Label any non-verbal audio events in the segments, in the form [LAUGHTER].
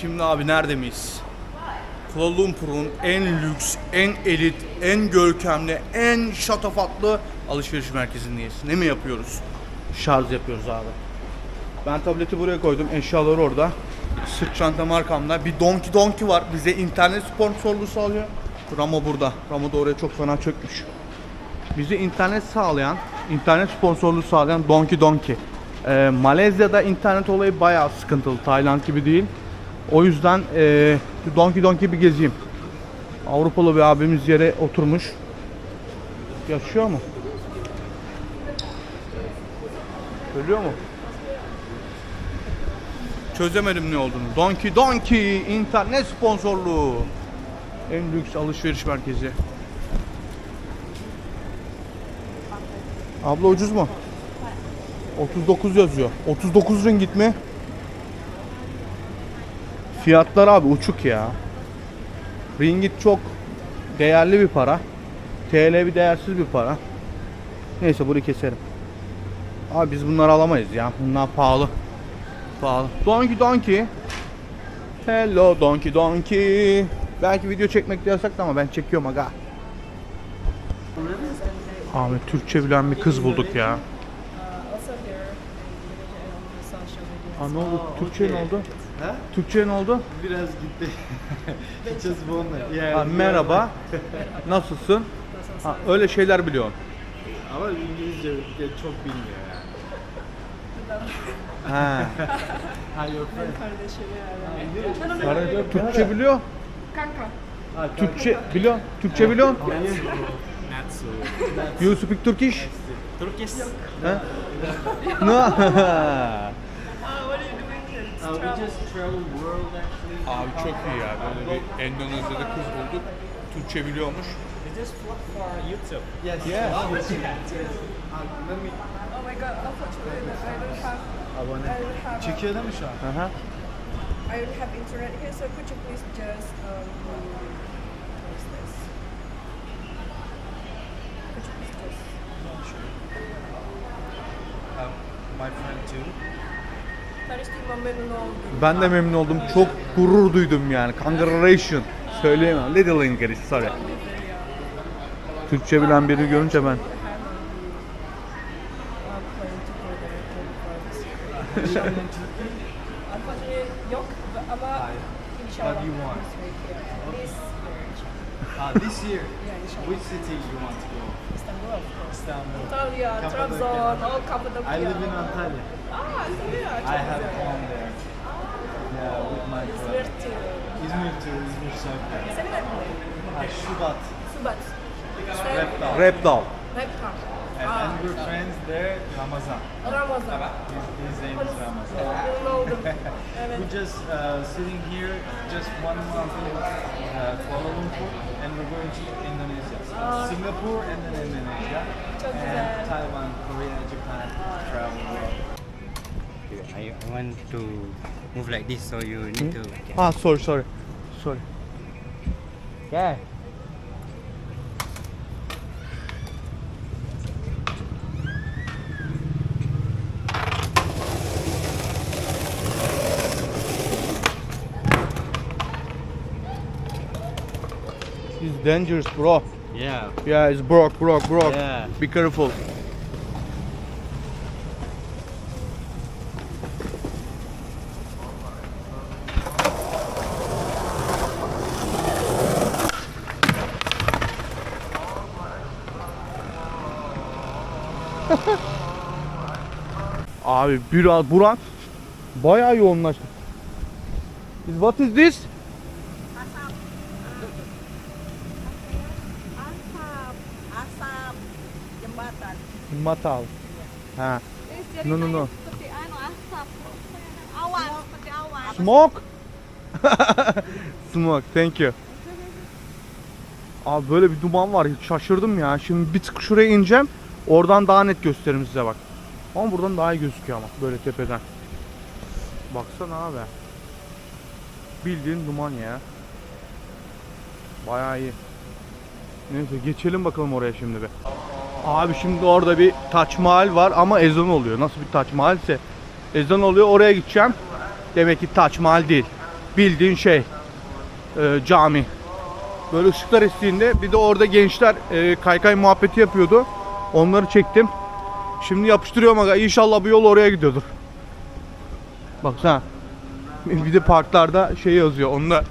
Şimdi abi nerede miyiz? Kuala Lumpur'un en lüks, en elit, en görkemli, en şatafatlı alışveriş merkezindeyiz. Ne mi yapıyoruz? Şarj yapıyoruz abi. Ben tableti buraya koydum, eşyaları orada. Sırt çantam arkamda. Bir Donkey Donkey var. Bize internet sponsorluğu sağlıyor. Ramo burada. Ramo da oraya çok fena çökmüş. Bize internet sağlayan, internet sponsorluğu sağlayan Donkey Donkey. Ee, Malezya'da internet olayı bayağı sıkıntılı. Tayland gibi değil. O yüzden bir Donkey Donkey bir gezeyim. Avrupalı bir abimiz yere oturmuş. Yaşıyor mu? Ölüyor mu? Çözemedim ne olduğunu. Donkey Donkey internet sponsorluğu. En lüks alışveriş merkezi. Abla ucuz mu? 39 yazıyor. 39 ringgit mi? Fiyatlar abi uçuk ya. Ringgit çok değerli bir para. TL bir değersiz bir para. Neyse burayı keserim. Abi biz bunları alamayız ya. Bunlar pahalı. Pahalı. Donkey Donkey. Hello Donkey Donkey. Belki video çekmek de yasak ama ben çekiyorum aga. Ahmet Türkçe bilen bir kız bulduk ya. media. Aa, ne oldu? Türkçe ne oldu? Ha? Türkçe ne oldu? Biraz gitti. Just wonder. Yeah, Ha, merhaba. [LAUGHS] Nasılsın? Ha, öyle şeyler biliyorsun. Ama İngilizce de çok bilmiyor yani. Ha. Ha yok. Kardeşim yani. Kardeşim Türkçe biliyor. Kanka. Ha, Türkçe biliyor. Türkçe biliyor. Not so. You speak Turkish? Turkish. Ha? No. [LAUGHS] [LAUGHS] Abi çok iyi ya. Böyle bir Endonezya'da kız bulduk. Türkçe biliyormuş. Is this vlog for YouTube? Yes. Yeah. Let me. Oh my god, unfortunately I don't have Abone. I don't have Çekiyor değil mi şu an? Aha. I don't have internet here, so could you please just um what is this? Could you please just Um, my friend too. Tanıştığıma memnun oldum. Ben de memnun oldum. Çok gurur duydum yani. Congratulations. Söyleyemem. Little English, sorry. Türkçe bilen birini görünce ben. Yok ama inşallah. This year. Ah. [LAUGHS] Which city you want to go? İstanbul, of course. Istanbul. Antalya. Trabzon, all Cappadocia. I live in Antalya. Ah, Antalya. I have home there. Yeah, with my İzmir brother. too. İzmir too. İzmir Şarkı. Senin adın ne? Ah, Şubat. Subat. Sen Reptal. Reptal. Reptar. And, Ah, and we're friends there, Ramazan. Ramazan. His, his name is Ramazan. Memnun oldum. [LAUGHS] Evet. We just uh, sitting here, just one month in uh, Kuala Lumpur, and we're going to Indonesia, Ah. Singapore, and then Indonesia, Çok and güzel. Taiwan, Korea, Japan, travel. world. I I want to move like this, so you need to. Ah, sorry, sorry. Sorry. Yeah. It's dangerous, bro. Yeah. Yeah, it's broke, broke, broke. Yeah. Be careful. [LAUGHS] Abi biraz Burak bayağı yoğunlaştı. What is this? Asap, asap jembatan. Matal. Ha. No, no, no. Seperti anu asap. Smoke. [LAUGHS] Smoke. Thank you. Abi böyle bir duman var. Şaşırdım ya. Şimdi bir tık şuraya ineceğim. Oradan daha net gösteririm size bak. Ama buradan daha iyi gözüküyor ama böyle tepeden. Baksana abi. Bildiğin duman ya. Bayağı iyi. Neyse geçelim bakalım oraya şimdi bir. Abi şimdi orada bir Taç Mahal var ama ezan oluyor. Nasıl bir Taç Mahal ise ezan oluyor oraya gideceğim. Demek ki Taç Mahal değil. bildiğin şey e, cami. Böyle ışıklar estiğinde bir de orada gençler e, kaykay muhabbeti yapıyordu. Onları çektim. Şimdi yapıştırıyorum aga. İnşallah bu yol oraya gidiyordur. Baksana. Bir de parklarda şey yazıyor. Onu da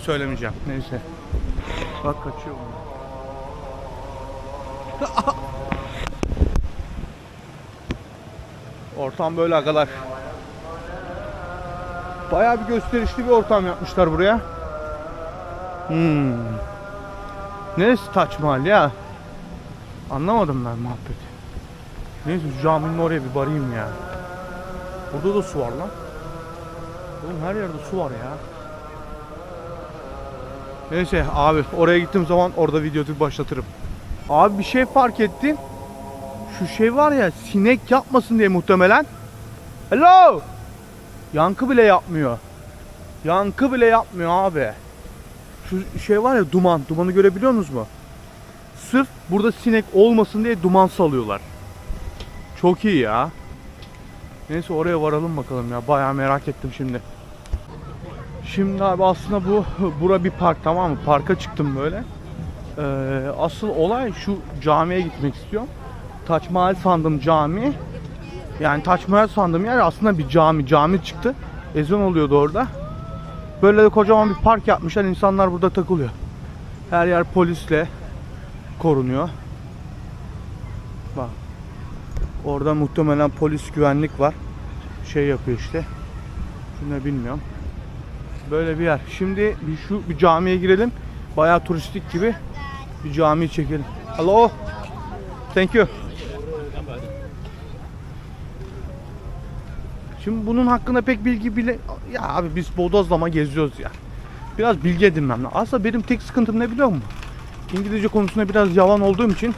söylemeyeceğim. Neyse. Bak kaçıyor. bunlar. [LAUGHS] Ortam böyle agalar. Bayağı bir gösterişli bir ortam yapmışlar buraya. Hmm. Neresi Taç Mahal ya? Anlamadım ben muhabbeti. Neyse caminin oraya bir varayım ya. Burada da su var lan. Oğlum her yerde su var ya. Neyse abi oraya gittiğim zaman orada videoyu başlatırım. Abi bir şey fark ettim. Şu şey var ya sinek yapmasın diye muhtemelen. Hello! Yankı bile yapmıyor. Yankı bile yapmıyor abi. Şu şey var ya duman. Dumanı görebiliyor musunuz mu? Sırf burada sinek olmasın diye duman salıyorlar. Çok iyi ya. Neyse oraya varalım bakalım ya. Bayağı merak ettim şimdi. Şimdi abi aslında bu bura bir park tamam mı? Parka çıktım böyle. Ee, asıl olay şu camiye gitmek istiyorum. Taç Mahal sandım cami. Yani Taç Mahal sandığım yer aslında bir cami. Cami çıktı. Ezan oluyordu orada. Böyle de kocaman bir park yapmışlar. İnsanlar burada takılıyor. Her yer polisle korunuyor. Bak. Orada muhtemelen polis güvenlik var. Şey yapıyor işte. Şu ne bilmiyorum. Böyle bir yer. Şimdi bir şu bir camiye girelim. Bayağı turistik gibi bir cami çekelim. Hello. Thank you. Şimdi bunun hakkında pek bilgi bile... Ya abi biz bodozlama geziyoruz ya. Biraz bilgi edinmem lazım. Aslında benim tek sıkıntım ne biliyor musun? İngilizce konusunda biraz yavan olduğum için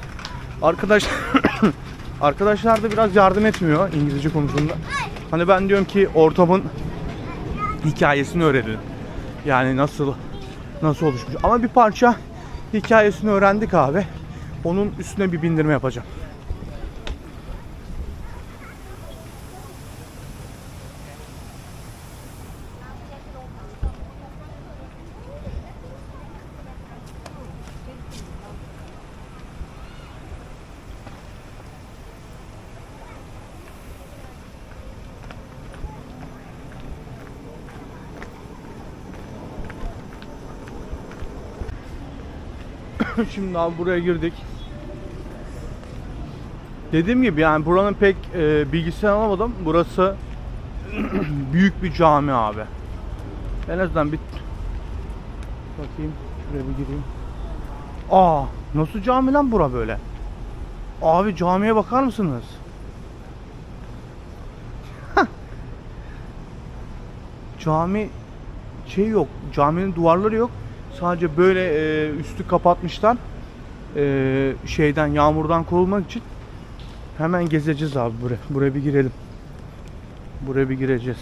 arkadaş [COUGHS] arkadaşlar da biraz yardım etmiyor İngilizce konusunda. Hani ben diyorum ki ortamın hikayesini öğrenin. Yani nasıl nasıl oluşmuş. Ama bir parça hikayesini öğrendik abi. Onun üstüne bir bindirme yapacağım. [LAUGHS] Şimdi abi buraya girdik. Dediğim gibi yani buranın pek e, bilgisini alamadım. Burası [CLEARS THROAT] büyük bir cami abi. En azından bir bakayım şuraya bir gireyim. Aa nasıl cami lan bura böyle? Abi camiye bakar mısınız? Cami şey yok. Caminin duvarları yok. Sadece böyle e, üstü kapatmışlar. E, şeyden yağmurdan korunmak için. Hemen gezeceğiz abi buraya. Buraya bir girelim. Buraya bir gireceğiz.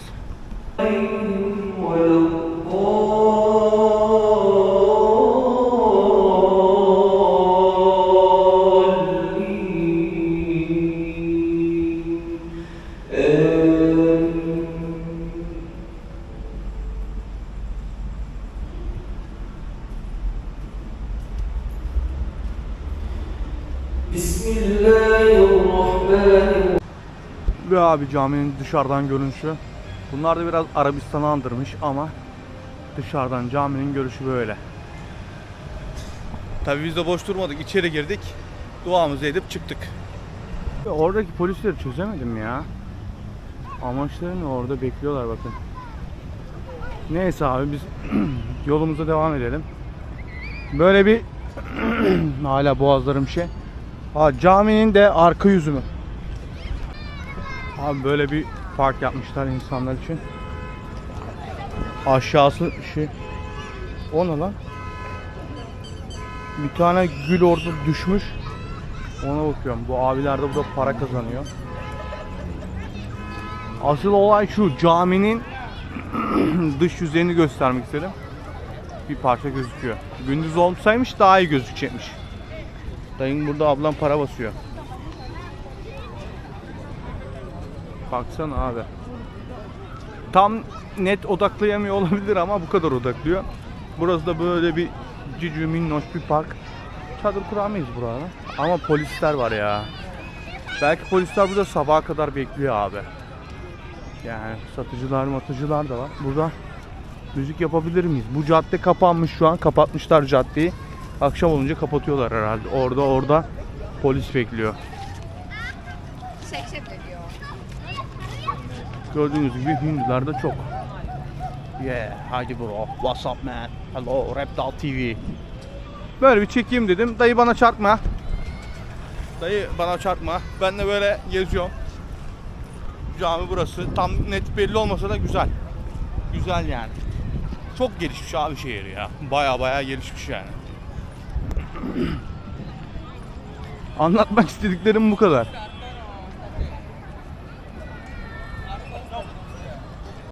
Ve abi caminin dışarıdan görünüşü. Bunlar da biraz Arabistan'ı andırmış ama dışarıdan caminin görüşü böyle. Tabii biz de boş durmadık. içeri girdik. Duamızı edip çıktık. Oradaki polisleri çözemedim ya. Amaçları ne orada bekliyorlar bakın. Neyse abi biz [CLEARS THROAT] yolumuza devam edelim. Böyle bir [CLEARS THROAT] hala boğazlarım şey. Ha caminin de arka yüzü mü? Abi böyle bir park yapmışlar insanlar için. Aşağısı şey. O ne lan? Bir tane gül orada düşmüş. Ona bakıyorum. Bu abiler de burada para kazanıyor. Asıl olay şu caminin [CLEARS THROAT] dış yüzeyini göstermek istedim. Bir parça gözüküyor. Gündüz olsaymış daha iyi gözükecekmiş. Dayın burada ablam para basıyor. Baksana abi. Tam net odaklayamıyor olabilir ama bu kadar odaklıyor. Burası da böyle bir cücü minnoş bir park. Çadır kuramayız burada. Ama polisler var ya. Belki polisler burada sabaha kadar bekliyor abi. Yani satıcılar matıcılar da var. Burada müzik yapabilir miyiz? Bu cadde kapanmış şu an. Kapatmışlar caddeyi. Akşam olunca kapatıyorlar herhalde. Orada orada polis bekliyor. Gördüğünüz gibi Hindliler de çok. Yeah, haydi bro. What's up man? Hello, Reptile TV. Böyle bir çekeyim dedim. Dayı bana çarpma. Dayı bana çarpma. Ben de böyle geziyorum. Cami burası. Tam net belli olmasa da güzel. Güzel yani. Çok gelişmiş abi şehir ya. Baya baya gelişmiş yani. Anlatmak istediklerim bu kadar.